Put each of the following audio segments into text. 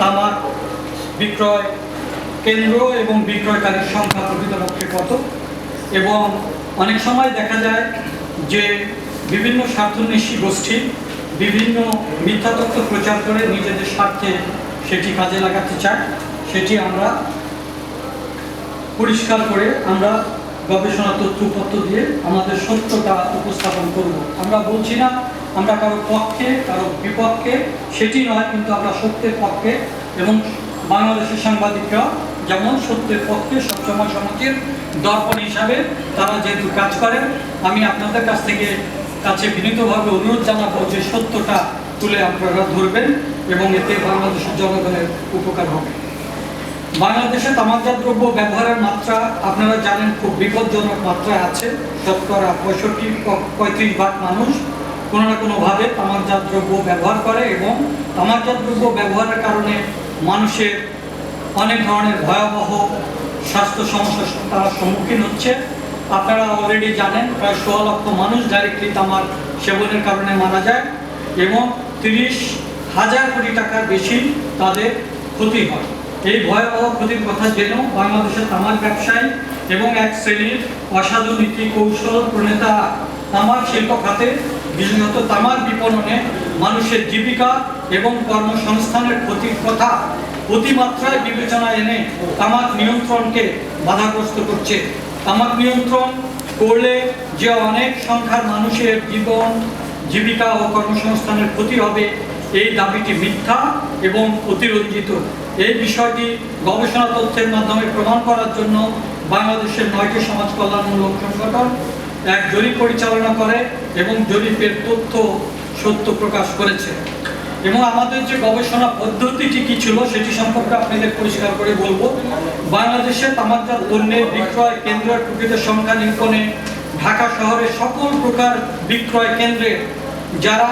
তামাক বিক্রয় কেন্দ্র এবং বিক্রয়কারীর সংখ্যা প্রকৃতপক্ষে কত? এবং অনেক সময় দেখা যায় যে বিভিন্ন স্বার্থন্বেষী গোষ্ঠী বিভিন্ন মিথ্যা তথ্য প্রচার করে নিজেদের স্বার্থে সেটি কাজে লাগাতে চায়। সেটি আমরা পরিষ্কার করে আমরা গবেষণা তথ্যপত্র দিয়ে আমাদের সত্যটা উপস্থাপন করব। আমরা বলছি না, আমরা কারও পক্ষে, কারও বিপক্ষে, সেটি নয়, কিন্তু আমরা সত্যের পক্ষে এবং বাংলাদেশের সাংবাদিকরা যেমন সত্যের পক্ষে সবসময় সমাজের দর্পণ হিসাবে তারা যেহেতু কাজ করেন, আমি আপনাদের কাছ থেকে কাছে বিনীতভাবে অনুরোধ জানাব যে সত্যটা তুলে আপনারা ধরবেন এবং এতে বাংলাদেশের জনগণের উপকার হবে। বাংলাদেশে তামাকজাত দ্রব্য ব্যবহারের মাত্রা, আপনারা জানেন খুব বিপজ্জনক মাত্রায় আছে। শতকরা পঁয়ষট্টি পঁয়ত্রিশ ভাগ মানুষ কোনো না কোনোভাবে তামাকজাত দ্রব্য ব্যবহার করে এবং তামাকজাত দ্রব্য ব্যবহারের কারণে মানুষের অনেক ধরনের ভয়াবহ স্বাস্থ্য সমস্যার তারা সম্মুখীন হচ্ছে। আপনারা অলরেডি জানেন, প্রায় ষোলো লক্ষ মানুষ ডাইরেক্টলি তামাক সেবনের কারণে মারা যায় এবং তিরিশ হাজার কোটি টাকার বেশি তাদের ক্ষতি হয়। এই ভয়াবহ ক্ষতির কথা জেনেও বাংলাদেশের তামাক ব্যবসায়ী এবং এক শ্রেণির অসাধু নীতি কৌশল প্রণেতা তামাক শিল্প খাতে বিশেষত তামাক বিপণনে মানুষের জীবিকা এবং কর্মসংস্থানের ক্ষতির কথা অতিমাত্রায় বিবেচনা এনে তামাক নিয়ন্ত্রণকে বাধাগ্রস্ত করছে। তামাক নিয়ন্ত্রণ করলে যে অনেক সংখ্যার মানুষের জীবন, জীবিকা ও কর্মসংস্থানের ক্ষতি হবে, এই দাবিটি মিথ্যা এবং অতিরঞ্জিত। এই বিষয়টি গবেষণা তথ্যের মাধ্যমে প্রমাণ করার জন্য বাংলাদেশের নয়টি সমাজ কল্যাণমূলক সংগঠন এক জরিপ পরিচালনা করে এবং জরিপের তথ্য সত্য প্রকাশ করেছে। এবং আমাদের যে গবেষণা পদ্ধতিটি কি ছিল সেটি সম্পর্কে আপনাদের পরিষ্কার করে বলব। বাংলাদেশে তামাকজাত পণ্যের বিক্রয় কেন্দ্রের প্রকৃত সংখ্যা নিরূপণে ঢাকা শহরের সকল প্রকার বিক্রয় কেন্দ্রে যারা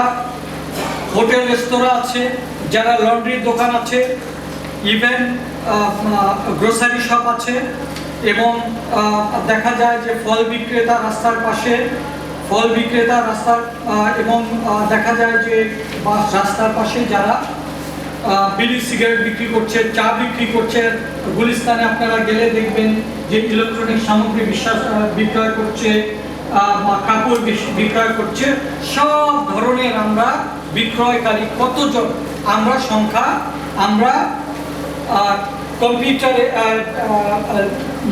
হোটেল, রেস্তোরাঁ আছে, যারা লন্ড্রির দোকান আছে ইভেন গ্রোসারি শপ আছে এবং দেখা যায় যে ফল বিক্রেতা রাস্তার পাশে, ফল বিক্রেতা রাস্তার এবং দেখা যায় যে রাস্তার পাশে যারা বিড়ি, সিগারেট বিক্রি করছে, চা বিক্রি করছে, গুলিস্তানে আপনারা গেলে দেখবেন যে ইলেকট্রনিক সামগ্রী বিশ্বাস বিক্রয় করছে কাপড় বিক্রয় করছে। সব ধরনের আমরা বিক্রয়কারী কতজন? আমরা সংখ্যা, আমরা কম্পিউটারে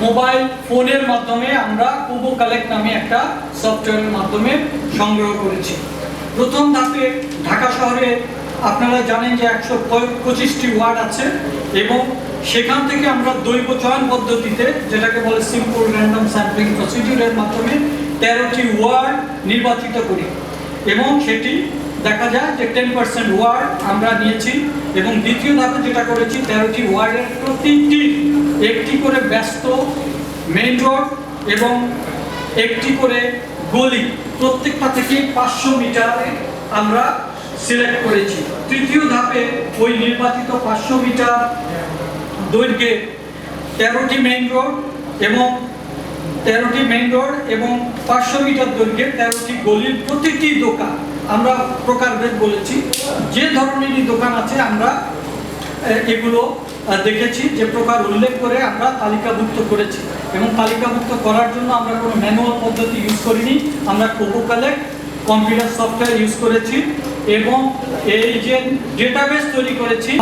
মোবাইল ফোনের মাধ্যমে আমরা কুবো কালেক্ট নামে একটা সফটওয়্যারের মাধ্যমে সংগ্রহ করেছি। প্রথম ধাপে ঢাকা শহরে আপনারা জানেন যে একশো পঁচিশটি ওয়ার্ড আছে এবং সেখান থেকে আমরা দৈব চয়ন পদ্ধতিতে যেটাকে বলে সিম্পল র্যান্ডম স্যাম্পলিং প্রসিডিউরের মাধ্যমে তেরোটি ওয়ার্ড নির্বাচিত করি এবং সেটি দেখা যায় যে টেন পার্সেন্ট ওয়ার্ড আমরা নিয়েছি এবং দ্বিতীয় ধাপে যেটা করেছি, তেরোটি ওয়ার্ডের প্রতিটি একটি করে ব্যস্ত মেইন রোড এবং একটি করে গলি। প্রত্যেকটা থেকে পাঁচশো মিটারে আমরা সিলেক্ট করেছি। তৃতীয় ধাপে ওই নির্বাচিত পাঁচশো মিটার দৈর্ঘ্যে তেরোটি মেইন রোড এবং তেরোটি মেইন রোড এবং পাঁচশো মিটার দৈর্ঘ্যে তেরোটি গলির প্রতিটি দোকান। আমরা প্রকারভেদ বলেছি। যে ধরনেরই দোকান আছে, আমরা এগুলো দেখেছি যে প্রকার উল্লেখ করে আমরা তালিকাভুক্ত করেছি। এবং তালিকাভুক্ত করার জন্য আমরা কোনো ম্যানুয়াল পদ্ধতি ইউজ করিনি। আমরা কোকো কালেক্ট কম্পিউটার সফটওয়্যার ইউজ করেছি এবং এই যে ডেটাবেস তৈরি করেছি